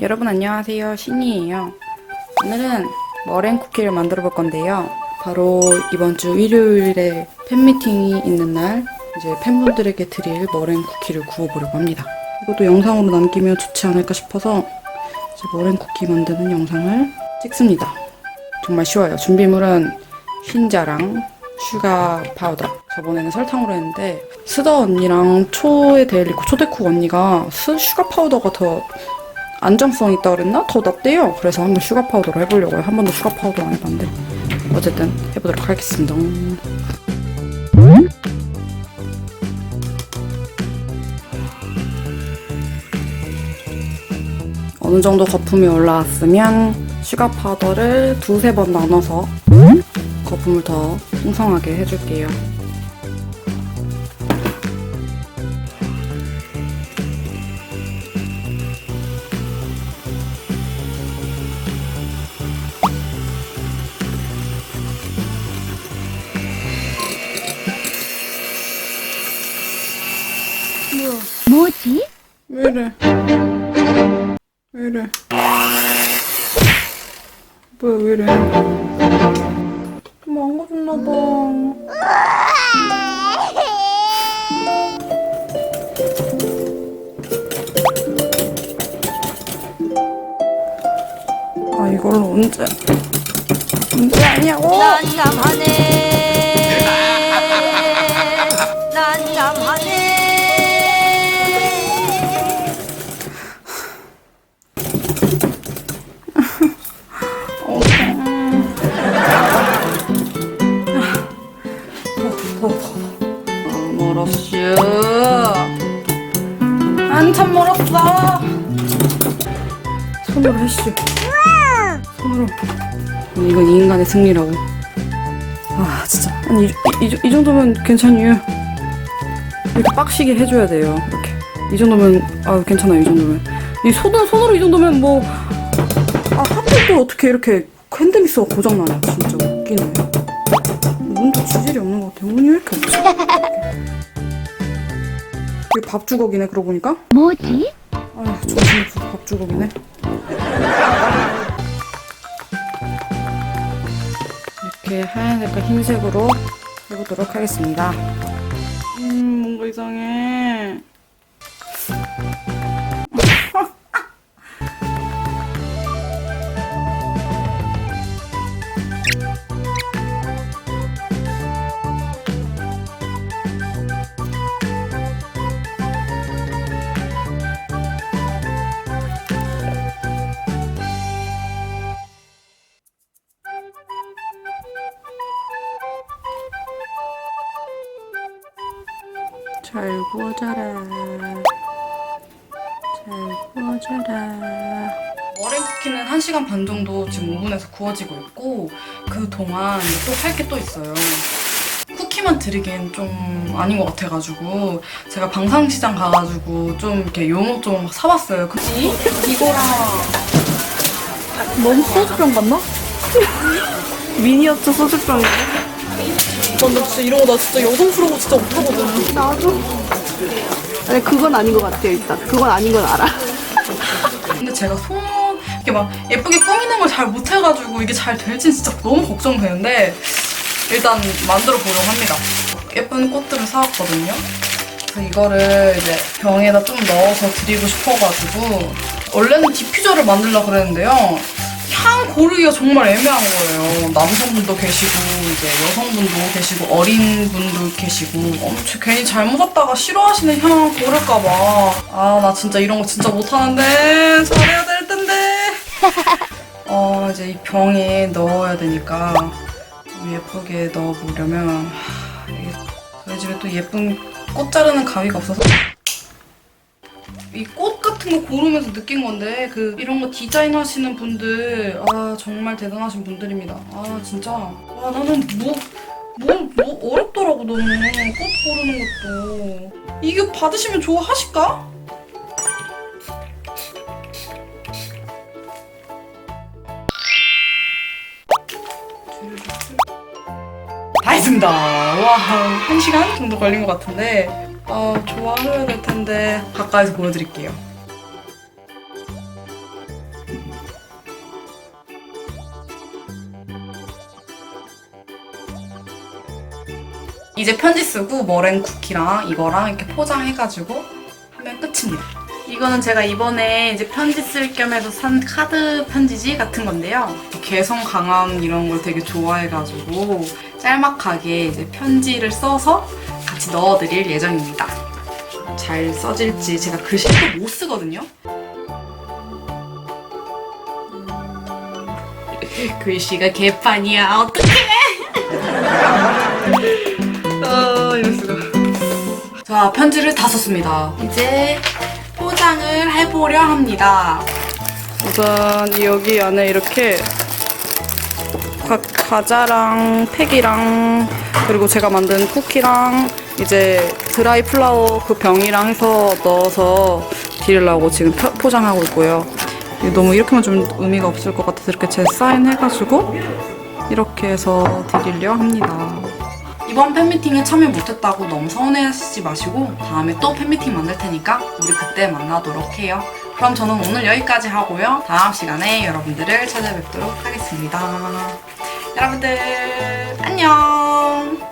여러분 안녕하세요. 신이에요. 오늘은 머랭 쿠키를 만들어 볼 건데요. 바로 이번 주 일요일에 팬미팅이 있는 날 이제 팬분들에게 드릴 머랭 쿠키를 구워 보려고 합니다. 이것도 영상으로 남기면 좋지 않을까 싶어서 이제 머랭 쿠키 만드는 영상을 찍습니다. 정말 쉬워요. 준비물은 흰자랑 슈가 파우더. 저번에는 설탕으로 했는데 스더 언니랑 초에 데일리코 초대쿡 언니가 스, 슈가 파우더가 더 안정성 있다 그랬나? 더 낫대요. 그래서 한번 슈가 파우더로 해보려고요. 한 번도 슈가 파우더 안 해봤는데 어쨌든 해보도록 하겠습니다. 어느 정도 거품이 올라왔으면 슈가 파우더를 두세 번 나눠서 거품을 더 풍성하게 해줄게요. 뭐지? 왜 이래? 왜 이래? 뭐야, 왜 이래? 망가졌나봐. 아, 이걸로 언제? 언제? 난감하네. 난감하네. 참 멀었어. 손으로 해슈. 손으로. 아니, 이건 이 인간의 승리라고. 아, 진짜. 아니, 이, 이, 이, 이 정도면 괜찮아요. 이렇게 빡시게 해줘야 돼요. 이렇게. 이 정도면, 아, 괜찮아요. 이 정도면. 이 손으로, 손으로 이 정도면 뭐, 아, 하필 또 어떻게 이렇게 핸드믹스가 고장나냐. 진짜 웃기네. 문도 지질이 없는 것 같아. 문이 왜 이렇게 없지? 이게 밥 주걱이네, 그러고 보니까. 뭐지? 아휴, 정신없어. 밥 주걱이네. 이렇게 하얀 색깔 흰색으로 해보도록 하겠습니다. 음, 뭔가 이상해. 잘 구워져라. 잘 구워져라. 머랭 쿠키는 1시간 반 정도 지금 오븐에서 구워지고 있고 그 동안 또 할 게 또 있어요. 쿠키만 드리기엔 좀 아닌 것 같아가지고 제가 방상시장 가가지고 좀 이렇게 요모좀 사왔어요. 그치? 이거랑 너무 소주병 같나? 미니어처 소주병이야. 나 진짜 이런 거 나 진짜 여성스러운 거 진짜 못하거든. 나도. 아니 그건 아닌 것 같아 일단. 그건 아닌 건 알아. 근데 제가 손 이렇게 막 예쁘게 꾸미는 걸 잘 못해가지고 이게 잘 될지 진짜 너무 걱정되는데 일단 만들어 보려고 합니다. 예쁜 꽃들을 사왔거든요. 그래서 이거를 이제 병에다 좀 넣어서 드리고 싶어가지고 원래는 디퓨저를 만들려고 그랬는데요. 향 고르기가 정말 애매한 거예요. 남성분도 계시고 이제 여성분도 계시고 어린 분도 계시고. 엄청 괜히 잘못 왔다가 싫어하시는 향 고를까 봐. 아 나 진짜 이런 거 진짜 못하는데. 잘해야 될 텐데. 어 이제 이 병에 넣어야 되니까 좀 예쁘게 넣어보려면 저희 집에 또 예쁜 꽃 자르는 가위가 없어서 이 꽃 같은 거 고르면서 느낀 건데 그 이런 거 디자인 하시는 분들 아 정말 대단하신 분들입니다. 아 진짜 와 나는 뭐 뭐, 뭐 어렵더라고 너무 꽃 고르는 것도 이거 받으시면 좋아하실까? 다 했습니다. 와, 한 시간 정도 걸린 것 같은데, 어, 좋아하셔야 될 텐데 가까이서 보여드릴게요. 이제 편지 쓰고 머랭 쿠키랑 이거랑 이렇게 포장해가지고 하면 끝입니다. 이거는 제가 이번에 이제 편지 쓸 겸 해서 산 카드 편지지 같은 건데요. 개성 강함 이런 걸 되게 좋아해가지고 짤막하게 이제 편지를 써서 같이 넣어드릴 예정입니다. 잘 써질지 제가 글씨를 못 쓰거든요. 글씨가 개판이야. 어떡해! 아, 이럴 수가. 자, 편지를 다 썼습니다. 이제 포장을 해보려 합니다. 우선 여기 안에 이렇게 과, 과자랑 팩이랑 그리고 제가 만든 쿠키랑 이제 드라이 플라워 그 병이랑 해서 넣어서 드리려고 지금 펴- 포장하고 있고요. 너무 이렇게만 좀 의미가 없을 것 같아서 이렇게 제 사인 해가지고 이렇게 해서 드리려 합니다. 이번 팬미팅에 참여 못했다고 너무 서운해하시지 마시고 다음에 또 팬미팅 만들 테니까 우리 그때 만나도록 해요. 그럼 저는 오늘 여기까지 하고요. 다음 시간에 여러분들을 찾아뵙도록 하겠습니다. 여러분들 안녕.